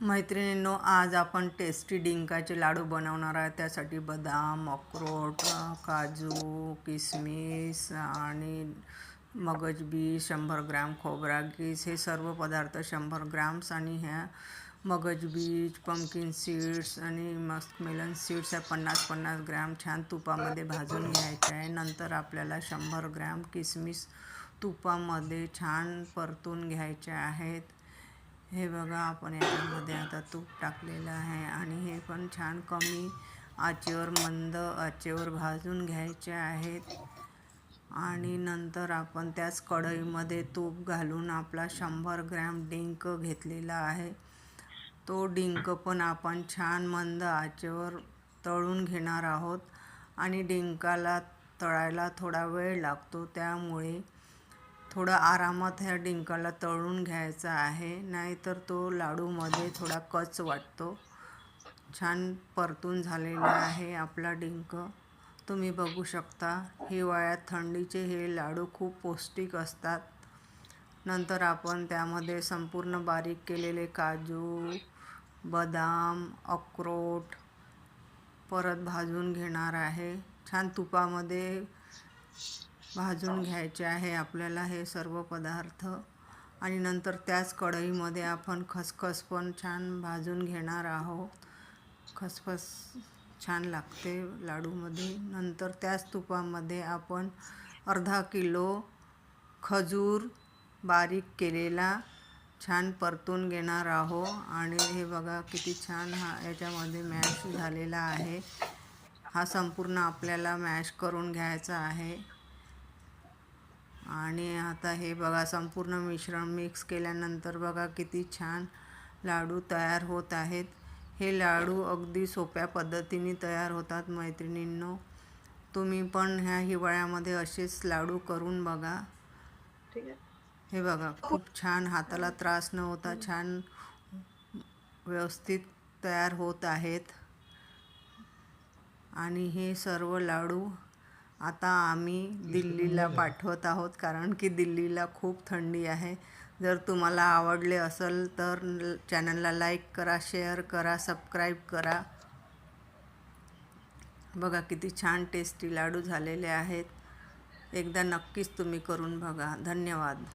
मैत्रिणींनो आज आपण टेस्टी डिंकाचे लाडू बनवणार आहे. त्यासाठी बदाम अक्रोट काजू किसमिस आणि मगजबी शंभर ग्रॅम खोबरा गीस हे सर्व पदार्थ शंभर ग्रॅम्स आणि ह्या मगजबीज पम्पकिन सीड्स आणि मस्कमेलन सीड्स ह्या पन्नास पन्नास ग्रॅम छान तुपामध्ये भाजून घ्यायचे आहे. नंतर आपल्याला शंभर ग्रॅम किसमिस तुपामध्ये छान परतून घ्यायचे आहेत. हे बघा आपण याच्यामध्ये आता तूप टाकलेलं आहे आणि हे पण छान कमी आचेवर मंद आचेवर भाजून घ्यायचे आहेत. आणि नंतर आपण त्याच कढईमध्ये तूप घालून आपला शंभर ग्रॅम डिंक घेतलेला आहे. तो डिंक पण आपण छान मंद आचेवर तळून घेणार आहोत. आणि डिंकाला तळायला थोडा वेळ लागतो त्यामुळे थोडं आरामात ह्या डिंकाला तळून घ्यायचा आहे. नाहीतर तो लाडूमध्ये थोडा कच वाटतो. छान परतून झालेला आहे आपला डिंक. तुम्ही बघू शकता हिवाळ्यात थंडीचे हे लाडू खूप पौष्टिक असतात. नंतर आपण त्यामध्ये संपूर्ण बारीक केलेले काजू बदाम अक्रोट परत भाजून घेणार आहे. छान तुपामध्ये भाजून घ्यायचे आहे आपल्याला हे सर्व पदार्थ. आणि नंतर त्याच कढईमध्ये आपण खसखस पण छान भाजून घेणार आहोत. खसखस छान लागते लाडूमध्ये. नंतर त्याच तुपामध्ये आपण अर्धा किलो खजूर बारीक केलेला छान परतून घेणार आहो आणि हे बघा किती छान हा याच्यामध्ये मॅश झालेला आहे. हा संपूर्ण आपल्याला मॅश करून घ्यायचा आहे. आणि आता हे बघा संपूर्ण मिश्रण मिक्स केल्यानंतर बघा किती छान लाडू तयार होत आहेत. हे लाडू अगदी सोप्या पद्धतीने तयार होतात मैत्रिणींनो. तुम्ही पण ह्या हिवाळ्यामध्ये असेच लाडू करून बघा. ठीक आहे. हे बघा खूप छान हाताला त्रास न होता छान व्यवस्थित तयार होत आहेत. आणि हे सर्व लाडू आता आम्ही दिल्लीला पाठवत आहोत कारण की दिल्लीला खूप थंडी आहे. जर तुम्हाला आवडले असेल तर चॅनलला लाईक करा शेअर करा सबस्क्राईब करा. बघा किती छान टेस्टी लाडू झालेले आहेत. एकदा नक्कीच तुम्ही करून बघा. धन्यवाद.